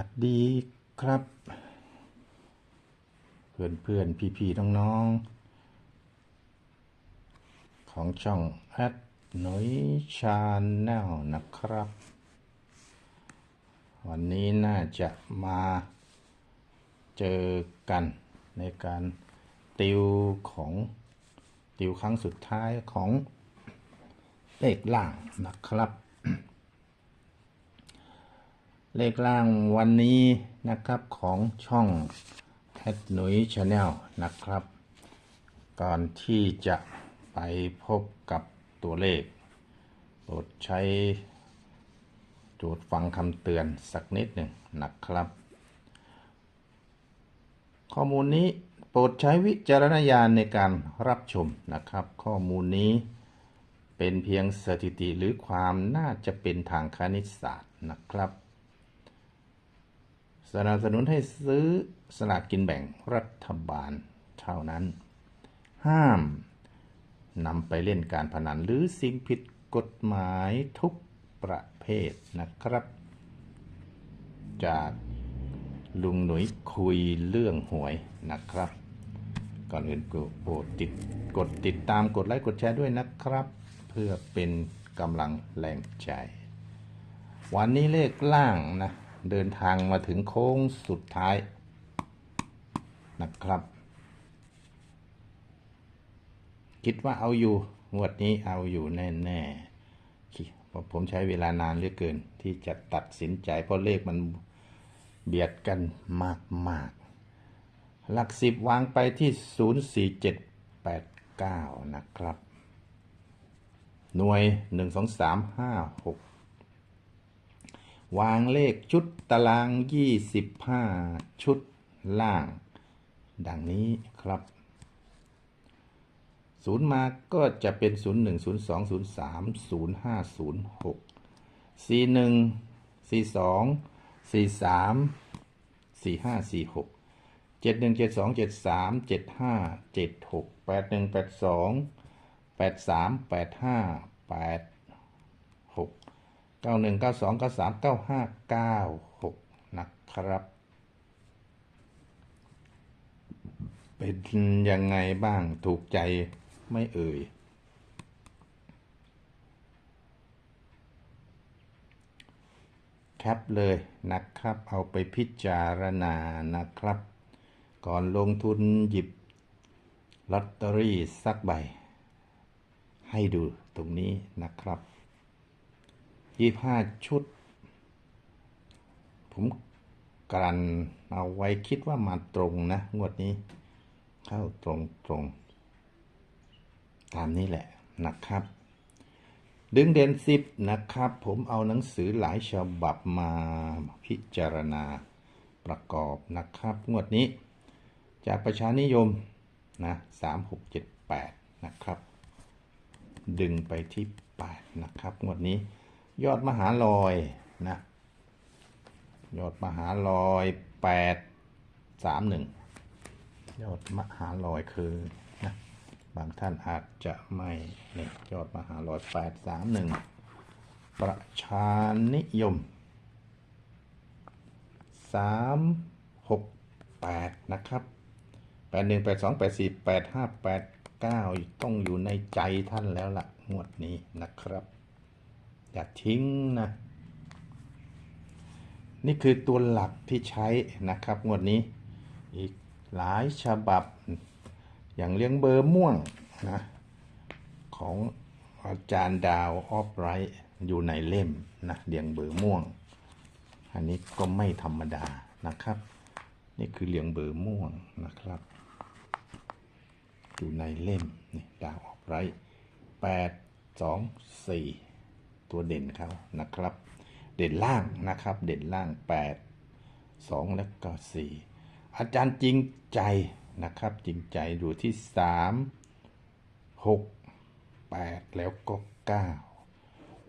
วัสดีครับ เพื่อนเพื่อนพี่พี่ๆน้องของช่องแอดหนุยชาแนลนะครับ วันนี้น่าจะมาเจอกันในการติวของติวครั้งสุดท้ายของเลขล่างนะครับ เลขล่างวันนี้นะครับของช่องแอดหนุยชาแนลนะครับ ก่อนที่จะไปพบกับตัวเลขโปรดใช้โจทย์ฟังคำเตือนสักนิดหนึ่งนะครับ ข้อมูลนี้โปรดใช้วิจารณญาณในการรับชมนะครับ ข้อมูลนี้เป็นเพียงสถิติหรือความน่าจะเป็นทางคณิตศาสตร์นะครับ สนับสนุนให้ซื้อสลากกินแบ่งรัฐบาลเท่านั้น ห้ามนำไปเล่นการพนันหรือสิ่งผิดกฎหมายทุกประเภทนะครับ จากลุงหนุ่ยคุยเรื่องหวยนะครับ ก่อนอื่นก็โปรดติดกดติดตามกดไลค์กดแชร์ด้วยนะครับ เพื่อเป็นกำลังแรงใจ วันนี้เลขล่างนะ เดินทางมาถึงโค้งสุดท้ายนะครับ คิดว่าเอาอยู่งวดนี้เอาอยู่แน่ๆเพราะผมใช้เวลานานเหลือเกิน ที่จะตัดสินใจเพราะเลขมันเบียดกันมากๆ หลักสิบวางไปที่ 04789 นะครับ หน่วย 1 2 3 5 6 วางเลขชุดตาราง 25 ชุดล่าง ดังนี้ครับ ศูนย์มาก็จะเป็น 0 1 0 2 0 3 0 5 0 6 4 1 4 2 4 3 4 5 4 6 7 1 7 2 7 3 7 5 7 6 81 82 83 85 8 1 8 2 8 3 8 5 8 6 9 1 9 2 9 3 9 5 9 6นะครับ เป็นยังไงบ้างถูกใจไม่เอ่ย แคปเลยนะครับ เอาไปพิจารณานะครับ ก่อนลงทุนหยิบลอตเตอรี่สักใบ ให้ดูตรงนี้นะครับ ยี่ห้าชุด ผมการนเอาไว้คิดว่ามาตรงนะ งวดนี้ เข้าตรงตรง ตามนี้แหละนะครับ ดึงเด่นสิบนะครับ ผมเอาหนังสือหลายฉบับมาพิจารณาประกอบนะครับ งวดนี้ จากประชานิยมนะสามหกเจ็ดแปดนะครับ ดึงไปที่แปดนะครับ งวดนี้ ยอดมหาลอยนะยอดมหาลอยแปดสามหนึ่งยอดมหาลอยคือนะบางท่านอาจจะไม่เนี่ยยอดมหาลอยแปดสามหนึ่งประชานิยมสามหกแปดนะครับแปดหนึ่งแปดสองแปดสี่แปดห้าแปดเก้าต้องอยู่ในใจท่านแล้วล่ะงวดนี้นะครับ อย่าทิ้งนะ นี่คือตัวหลักที่ใช้นะครับงวดนี้ อีกหลายฉบับ อย่างเลี้ยงเบอร์ม่วงนะของอาจารย์ดาวออฟไรท์อยู่ในเล่มนะเลี้ยงเบอร์ม่วง อันนี้ก็ไม่ธรรมดานะครับ นี่คือเลี้ยงเบอร์ม่วงนะครับ อยู่ในเล่มนี่ดาวออฟไรท์แปดสองสี่ ตัวเด่นเขานะครับ เด่นล่างนะครับ เด่นล่างแปดสองและก็สี่อาจารย์จริงใจนะครับ จริงใจอยู่ที่สามหกแปดแล้วก็เก้า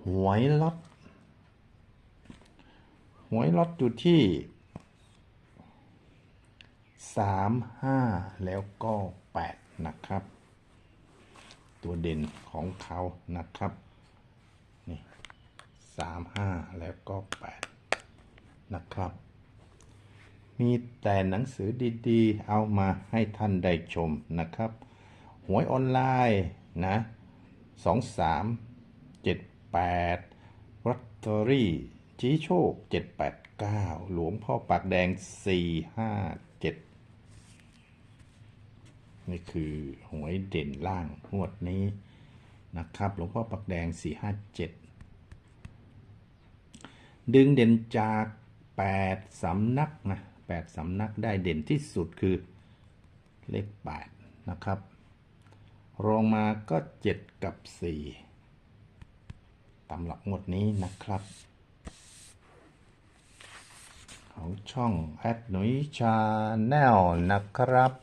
หวยล็อตหวยล็อตอยู่ที่สามห้าแล้วก็แปดนะครับ ตัวเด่นของเขานะครับ นี่สามห้าแล้วก็แปดนะครับ มีแต่หนังสือดีๆ เอามาให้ท่านได้ชมนะครับ หวยออนไลน์นะสองสามเจ็ดแปดลอตเตอรี่ชี้โชคเจ็ดแปดเก้าหลวงพ่อปากแดงสี่ห้าเจ็ดนี่คือหวยเด่นล่างงวดนี้ นะครับหลวงพ่อปักแดงสี่ห้าเจ็ดดึงเด่นจาก 8สำนักนะ8สำนักได้เด่นที่สุดคือเลข 8 นะครับ รองมาก็ 7 กับ 4ตามหลักงวดนี้นะครับ ของช่องแอดหนุยชาแนลนะครับ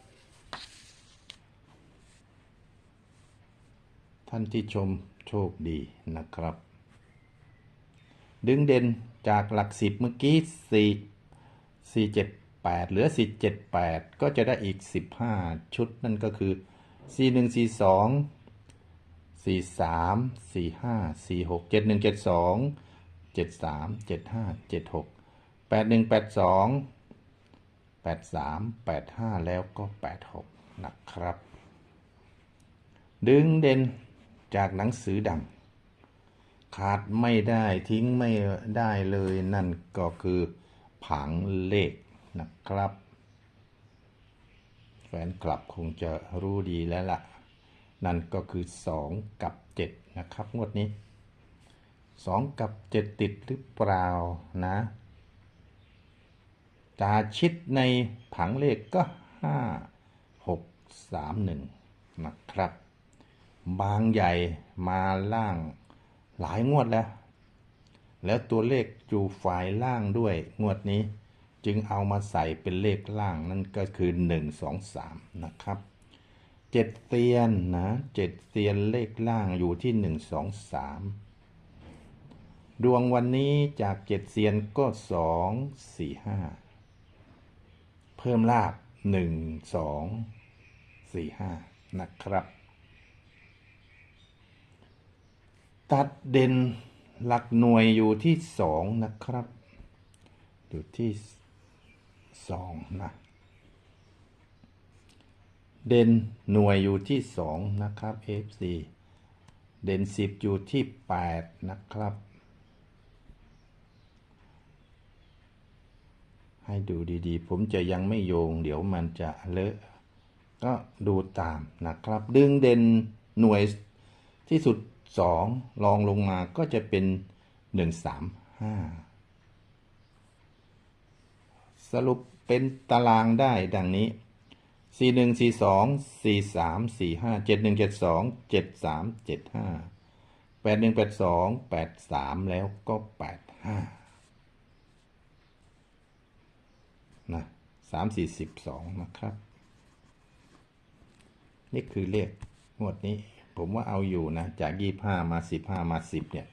ท่านที่ชมโชคดีนะครับ ดึงเด่นจากหลักสิบเมื่อกี้สี่สี่เจ็ดแปดเหลือสี่เจ็ดแปดก็จะได้อีกสิบห้าชุดนั่นก็คือสี่หนึ่งสี่สองสี่สามสี่ห้าสี่หกเจ็ดหนึ่งเจ็ดสองเจ็ดสามเจ็ดห้าเจ็ดหกแปดหนึ่งแปดสองแปดสามแปดห้าแล้วก็แปดหกนะครับ ดึงเด่น จากหนังสือดำขาดไม่ได้ทิ้งไม่ได้เลยนั่นก็คือผังเลขนะครับ แฟนคลับคงจะรู้ดีแล้วล่ะ นั่นก็คือ 2 กับ 7 นะครับงวดนี้ 2 กับ 7 ติดหรือเปล่านะตาชิดในผังเลขก็ 5 6 3 1 นะครับ บางใหญ่มาล่างหลายงวดแล้ว แล้วตัวเลขอยู่ฝ่ายล่างด้วยงวดนี้ จึงเอามาใส่เป็นเลขล่างนั่นก็คือ 1 2 3 นะครับเจ็ดเตียนนะเจ็ดเตียนเลขล่างอยู่ที่ 1 2 3 ดวงวันนี้จากเจ็ดเซียนก็ 2 4 5 เพิ่มลาบ 1 2 4 5 นะครับ ตัดเด่นหลักหน่วยอยู่ที่สองนะครับ อยู่ที่สองนะ เด่นหน่วยอยู่ที่สองนะครับ FC เด่นสิบอยู่ที่แปดนะครับ ให้ดูดีๆ ผมจะยังไม่โยง เดี๋ยวมันจะเลอะ ก็ดูตามนะครับ ดึงเด่นหน่วยที่สุด 2 ลองลงมาก็จะเป็น 1 3 5 สรุปเป็นตารางได้ดังนี้ 4 1 4 2 4 3 4 5 7 1 7 2 7 3 7 5 8 1 8 2 8 3 แล้วก็8 5นะ3 4 12 นะครับ นี่คือเลขงวดนี้ ผมว่าเอาอยู่นะ จากยี่ห้ามาสิบห้ามาสิบเนี่ย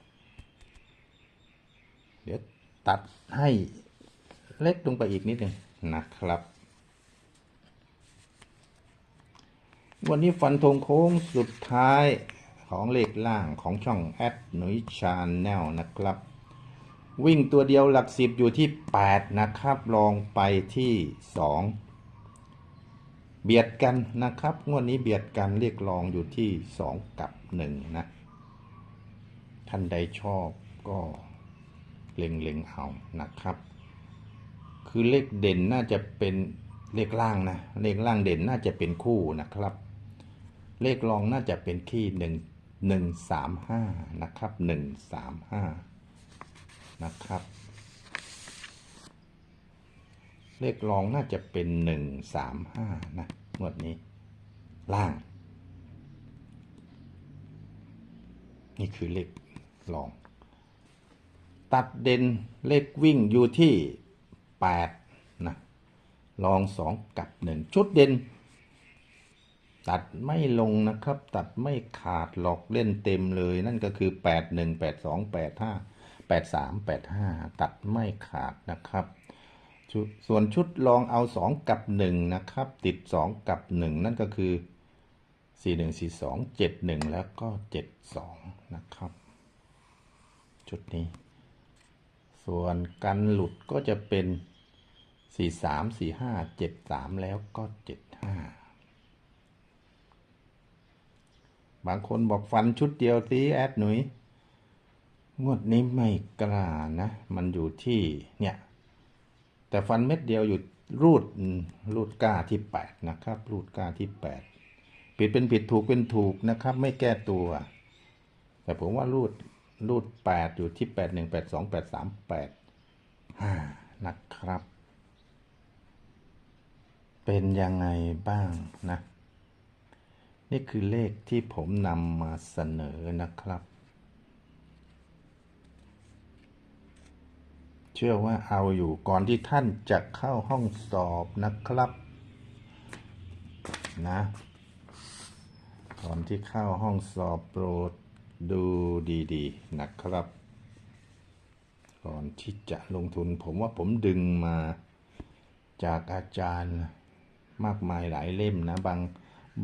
เดี๋ยวตัดให้เล็กลงไปอีกนิดหนึ่งนะครับ วันนี้ฟันธงโค้งสุดท้ายของเลขล่างของช่องแอดหนุยชาแนลนะครับ วิ่งตัวเดียวหลักสิบอยู่ที่ 8 นะครับ ลองไปที่ 2 เบียดกันนะครับ งวดนี้เบียดกันเรียกรองอยู่ที่ 2 กับ 1 นะ ท่านใดชอบก็เล็งๆเอานะครับ คือเลขเด่นน่าจะเป็นเลขล่างนะ เลขล่างเด่นน่าจะเป็นคู่นะครับ เลขรองน่าจะเป็นที่หนึ่งหนึ่งสามห้านะครับหนึ่งสามห้านะครับ เลขรองน่าจะเป็นหนึ่งสามห้านะงวดนี้ ล่าง นี่คือเลขรอง ตัดเด่นเลขวิ่งอยู่ที่แปดนะรองสองกับหนึ่งชุดเด่น ตัดไม่ลงนะครับ ตัดไม่ขาดหลอกเล่นเต็มเลย นั่นก็คือ8 1 8 2 8 5 8 3 8 5ตัดไม่ขาดนะครับ ส่วนชุดลองเอา 2 กับ 1 นะครับ ติด 2 กับ 1 นั่นก็คือ 4 1 4 2 7 1 แล้วก็ 7 2 นะครับ ชุดนี้ ส่วนกันหลุดก็จะเป็นสี่สามสี่ห้าเจ็ดสามแล้วก็เจ็ดห้าบางคนบอกฟันชุดเดียวตีแอดหนุยงวดนี้ไม่กล้านะ มันอยู่ที่เนี่ย แต่ฟันเม็ดเดียวอยู่รูดรูดก้าที่แปดนะครับ รูดก้าที่แปดผิดเป็นผิดถูกเป็นถูกนะครับ ไม่แก้ตัว แต่ผมว่ารูดรูดแปดอยู่ที่แปดหนึ่งแปดสองแปดสามแปดห้านะครับ เป็นยังไงบ้างนะ นี่คือเลขที่ผมนำมาเสนอนะครับ ชื่อว่าเอาอยู่ก่อนที่ท่านจะเข้าห้องสอบนะครับ นะก่อนที่เข้าห้องสอบโปรดดูดีๆนะครับ ก่อนที่จะลงทุนผมว่าผมดึงมาจากอาจารย์มากมายหลายเล่มนะ บาง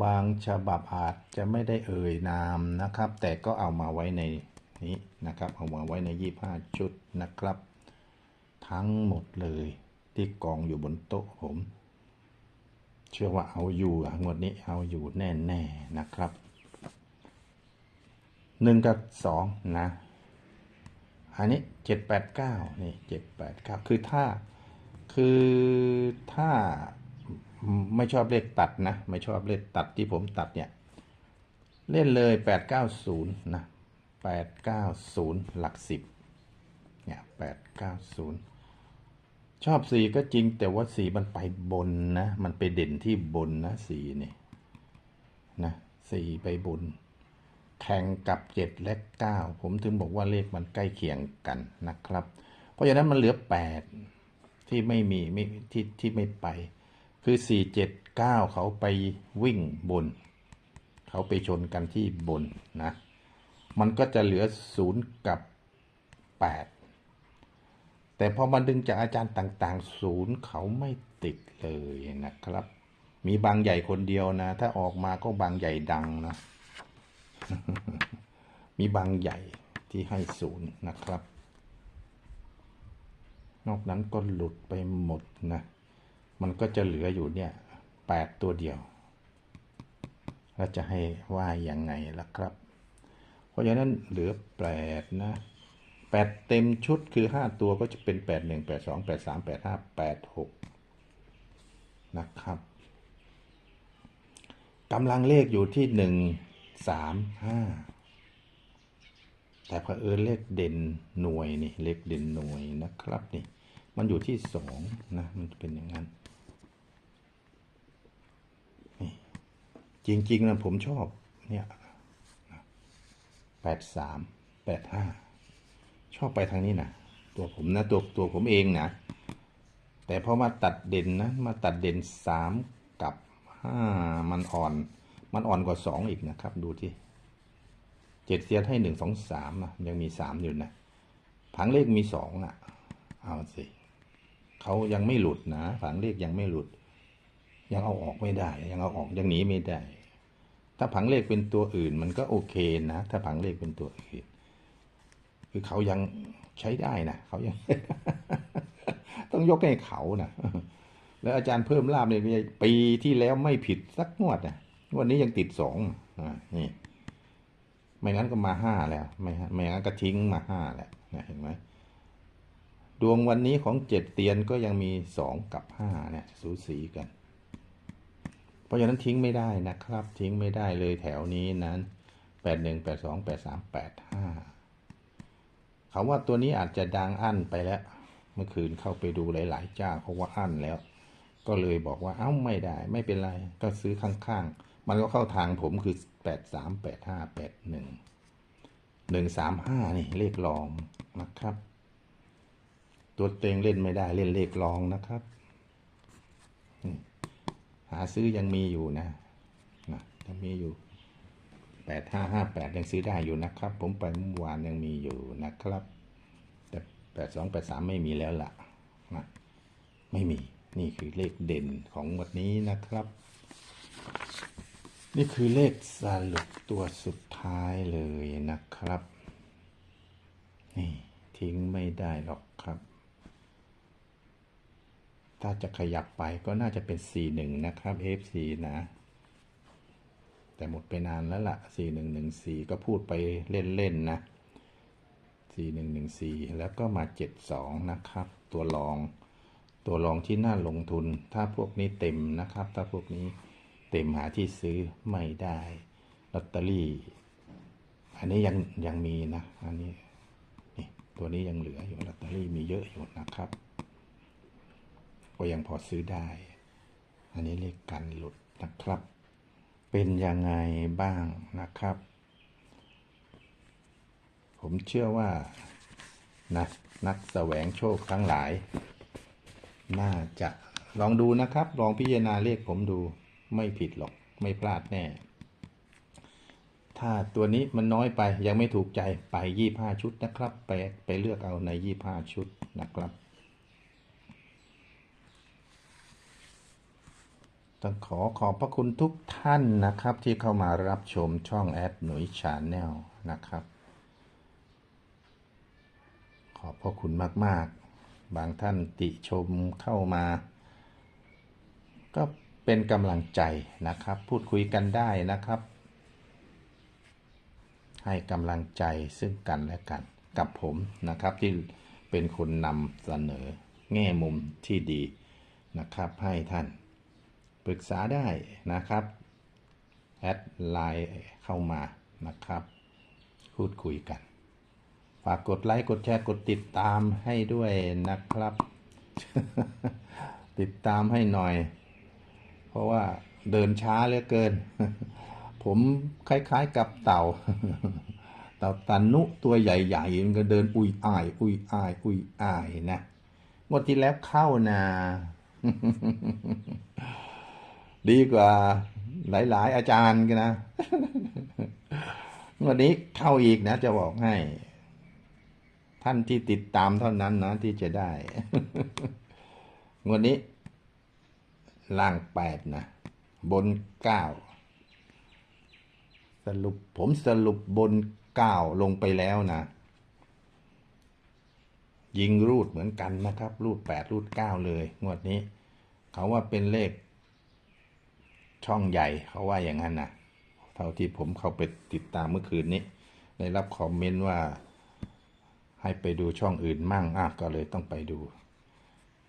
บางฉบับอาจจะไม่ได้เอ่ยนามนะครับ แต่ก็เอามาไว้ในนี้นะครับ เอามาไว้ใน 25 ชุดนะครับ ทั้งหมดเลย ที่กองอยู่บนโต๊ะผม เชื่อว่าเอาอยู่อะงวดนี้เอาอยู่แน่ๆนะครับหนึ่งกับสองนะ อันนี้เจ็ดแปดเก้านี่เจ็ดแปดเก้าคือถ้าคือถ้าไม่ชอบเลขตัดนะ ไม่ชอบเลขตัดที่ผมตัดเนี่ย เล่นเลยแปดเก้าศูนย์นะแปดเก้าศูนย์หลักสิบเนี่ยแปดเก้าศูนย์ ชอบสีก็จริงแต่ว่าสีมันไปบนนะ มันไปเด่นที่บนนะสีนี่นะสีไปบน แข่งกับเจ็ดและเก้าผมถึงบอกว่าเลขมันใกล้เคียงกันนะครับ เพราะฉะนั้นมันเหลือแปดที่ไม่มีไม่ที่ที่ไม่ไป คือสี่เจ็ดเก้าเขาไปวิ่งบน เขาไปชนกันที่บนนะ มันก็จะเหลือศูนย์กับแปด แต่พอมันดึงจากอาจารย์ต่างๆ ศูนย์เขาไม่ติดเลยนะครับ มีบางใหญ่คนเดียวนะ ถ้าออกมาก็บางใหญ่ดังนะ มีบางใหญ่ที่ให้ศูนย์นะครับ นอกนั้นก็หลุดไปหมดนะ มันก็จะเหลืออยู่เนี่ยแปดตัวเดียวแล้วจะให้ว่ายังไงล่ะครับ เพราะฉะนั้นเหลือแปดนะ แปดเต็มชุดคือห้าตัวก็จะเป็นแปดหนึ่งแปดสองแปดสามแปดห้าแปดหกนะครับกำลังเลขอยู่ที่หนึ่งสามห้าแต่พอเผอิญเลขเด่นหน่วยนี่เลขเด่นหน่วยนะครับนี่ มันอยู่ที่สองนะมันเป็นอย่างนั้นนี่จริงๆนะผมชอบเนี่ยแปดสามแปดห้า ชอบไปทางนี้นะตัวผมนะตัวตัวผมเองนะแต่พอมาตัดเด่นนะมาตัดเด่นสามกับห้ามันอ่อน มันอ่อนกว่าสองอีกนะครับ ดูที่เจ็ดเซียนให้หนึ่งสองสามนะยังมีสามอยู่นะผังเลขมีสองอะ เอาสิเขายังไม่หลุดนะผังเลขยังไม่หลุด ยังเอาออกไม่ได้ ยังเอาออกยังหนีไม่ได้ ถ้าผังเลขเป็นตัวอื่นมันก็โอเคนะ ถ้าผังเลขเป็นตัวอื่น คือเขายังใช้ได้นะเขายัง ต้องยกให้เขานะแล้วอาจารย์เพิ่มลาบเนี่ยปีที่แล้วไม่ผิดสักงวดนะวดนี้ยังติดสองนี่ไม่งั้นก็มาห้าแล้ว ไม่ไม่งั้นก็ทิ้งมาห้าแล้วนะเห็นไหมดวงวันนี้ของเจ็ดเตียนก็ยังมีสองกับห้าเนี่ยสูสีกัน เพราะฉะนั้นทิ้งไม่ได้นะครับ ทิ้งไม่ได้เลยแถวนี้นั้นแปดหนึ่งแปดสองแปดสามแปดห้า เขาว่าตัวนี้อาจจะดังอั้นไปแล้ว เมื่อคืนเข้าไปดูหลาย ๆ เจ้าเขาว่าอั้นแล้ว ก็เลยบอกว่าเอ้าไม่ได้ ไม่เป็นไร ก็ซื้อข้าง ๆ มันก็เข้าทางผมคือแปดสามแปดห้าแปดหนึ่งหนึ่งสามห้านี่เลขรองนะครับ ตัวเต็งเล่นไม่ได้เล่นเลขรองนะครับหาซื้อยังมีอยู่นะนะยังมีอยู่ แปดห้าห้าแปดยังซื้อได้อยู่นะครับ ผมไปเมื่อวานยังมีอยู่นะครับ แต่แปดสองแปดสามไม่มีแล้วล่ะนะไม่มีนี่คือเลขเด่นของวันนี้นะครับ นี่คือเลขสรุปตัวสุดท้ายเลยนะครับ นี่ทิ้งไม่ได้หรอกครับ ถ้าจะขยับไปก็น่าจะเป็น 41 นะครับ FC นะ แต่หมดไปนานแล้วล่ะ 4114 ก็พูดไปเล่นๆนะ 4114 แล้วก็มา 72 นะครับ ตัวรอง ตัวรองที่น่าลงทุน ถ้าพวกนี้เต็มนะครับ ถ้าพวกนี้เต็มหาที่ซื้อไม่ได้ลอตเตอรี่ อันนี้ยังยังมีนะ อันนี้นี่ตัวนี้ยังเหลืออยู่ลอตเตอรี่มีเยอะอยู่นะครับ ก็ยังพอซื้อได้ อันนี้เลขกันหลุดนะครับ เป็นยังไงบ้างนะครับ ผมเชื่อว่านะนักแสวงโชคทั้งหลาย น่าจะลองดูนะครับ ลองพิจารณาเลขผมดูไม่ผิดหรอกไม่พลาดแน่ ถ้าตัวนี้มันน้อยไปยังไม่ถูกใจไปยี่ห้าชุดนะครับ ไปไปเลือกเอาในยี่ห้าชุดนะครับ ต้องขอขอบพระคุณทุกท่านนะครับ ที่เข้ามารับชมช่องแอดหนุยชาแนลนะครับ ขอบพระคุณมาก ๆ บางท่านติชมเข้ามา ก็เป็นกำลังใจนะครับ พูดคุยกันได้นะครับ ให้กำลังใจซึ่งกันและกันกับผมนะครับที่เป็นคนนำเสนอแง่มุมที่ดีนะครับให้ท่าน ปรึกษาได้นะครับ แอดไลน์เข้ามานะครับ พูดคุยกัน ฝากกดไลค์กดแชร์กดติดตามให้ด้วยนะครับ ติดตามให้หน่อย เพราะว่าเดินช้าเหลือเกิน ผมคล้ายๆกับเต่าเต่าตันนุตัวใหญ่ๆมันก็เดินอุยอาย อุยอาย อุยอายนะงวดที่แล้วเข้านา ดีกว่าหลาย ๆ อาจารย์กันนะวันนี้เข้าอีกนะ จะบอกให้ ท่านที่ติดตามเท่านั้นนะ ที่จะได้วันนี้ล่างแปดนะ บนเก้าสรุปผมสรุปบนเก้าลงไปแล้วนะ ยิงรูดเหมือนกันนะครับ รูดแปดรูดเก้าเลย งวดนี้ เขาว่าเป็นเลข ช่องใหญ่เขาว่าอย่างนั้นนะเท่าที่ผมเข้าไปติดตามเมื่อคืนนี้ ได้รับคอมเมนต์ว่า ให้ไปดูช่องอื่นมั่งอะก็เลยต้องไปดู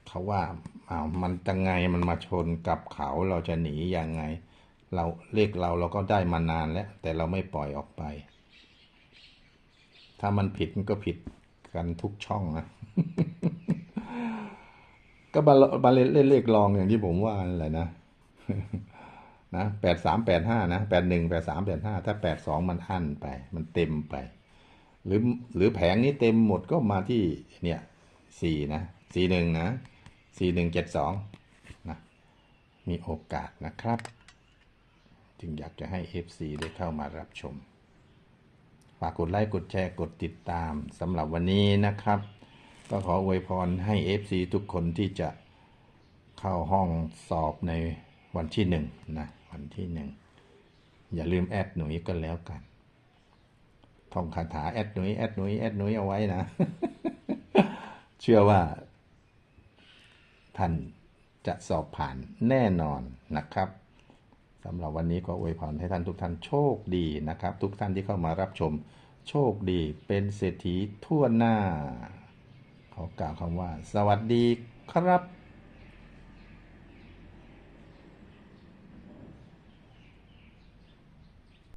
เขาว่าอ้าวมันจะไงมันมาชนกับเขาเราจะหนียังไง เราเลขเราเราก็ได้มานานแล้ว แต่เราไม่ปล่อยออกไป ถ้ามันผิดมันก็ผิดกันทุกช่องนะก็บาเลเล่นเลขลองอย่างที่ผมว่านั่นแหละนะ นะแปดสามแปดห้านะแปดหนึ่งแปดสามแปดห้าถ้าแปดสองมันอั้นไป มันเต็มไป หรือหรือแผงนี้เต็มหมดก็มาที่เนี่ยสี่นะสี่หนึ่งนะสี่หนึ่งเจ็ดสองนะมีโอกาสนะครับ จึงอยากจะให้ FC ได้เข้ามารับชม ฝากกดไลค์กดแชร์กดติดตามสำหรับวันนี้นะครับ ก็ขออวยพรให้ FC ทุกคนที่จะเข้าห้องสอบในวันที่หนึ่งนะ วันที่หนึ่งอย่าลืมแอดหนุ่ยก็แล้วกันท่องคาถาแอดหนุ่ยแอดหนุ่ยแอดหนุ่ยเอาไว้นะ เชื่อว่า ท่านจะสอบผ่านแน่นอนนะครับสำหรับวันนี้ก็อวยพรให้ท่านทุกท่านโชคดีนะครับ ทุกท่านที่เข้ามารับชม โชคดีเป็นเศรษฐีทั่วหน้า ขอกล่าวคำว่า สวัสดีครับ